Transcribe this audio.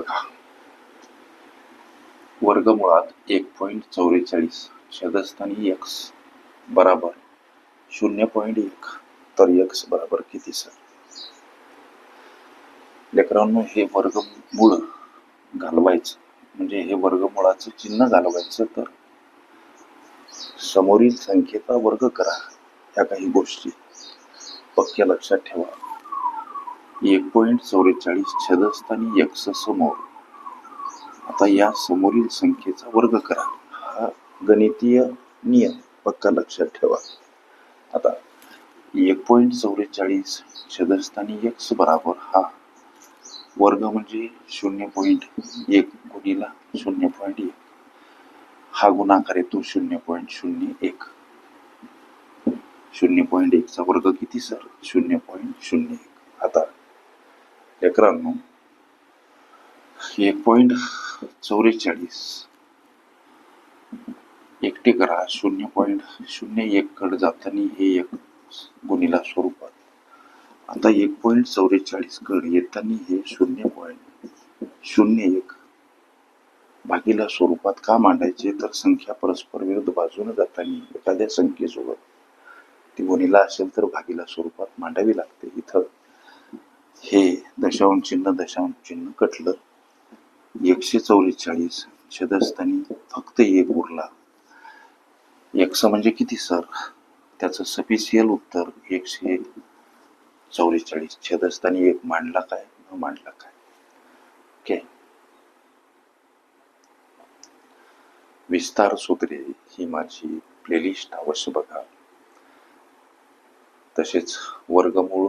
बघा. वर्गमुळात एक पॉईंट चौवेचाळीस छेदस्थानी एक्स बराबर शून्य पॉईंट एक तर एक्स बराबर किती सर लेकरांनो हे वर्गमूळ घालवायचं म्हणजे हे वर्गमुळाचं चिन्ह घालवायचं तर समोरील संख्येचा वर्ग करा ह्या काही गोष्टी पक्क्या लक्षात ठेवा. एक पॉईंट चौवेचाळीस छदस्थानी एक्स समोर आता या समोरील संख्येचा वर्ग करा. हा गणितीय नियम पक्का लक्षात ठेवा. आता एक पॉईंट चौवेचाळीस छदस्थानी एक्स बराबर हा. वर्ग म्हणजे शून्य पॉईंट एक गुणीला शून्य पॉईंट एक. हा गुणाकार येतो शून्य पॉईंट शून्य एक. शून्य पॉईंट एकचा वर्ग किती सर? शून्य पॉईंट शून्य एक. आता लेकरांनो एक पॉईंट चौवेचाळीस एकटे करा शून्य पॉईंट शून्य एक कडे जाताना हे एक गुणीला स्वरूपात आता एक पॉईंट चौवेचाळीस कड येताना हे शून्य पॉईंट शून्य एक भागीला स्वरूपात का मांडायचे? तर संख्या परस्पर विरुद्ध बाजूने जाताना एखाद्या संख्येसोबत ती गुणीला असेल तर भागीला स्वरूपात मांडावी लागते. इथं हे दशांश चिन्ह दशांश चिन्ह कटलं. एकशे चौवेचाळीस छेदस्थानी फक्त एक उरला. एकस म्हणजे किती सर? त्याचं सफिशियल उत्तर एकशे चौवेचाळीस छेदस्थानी एक मांडला काय? न मांडला काय? ओके. विस्तार सूत्रे ही माझी प्लेलिस्ट अवश्य बघा. तसेच वर्गमूळ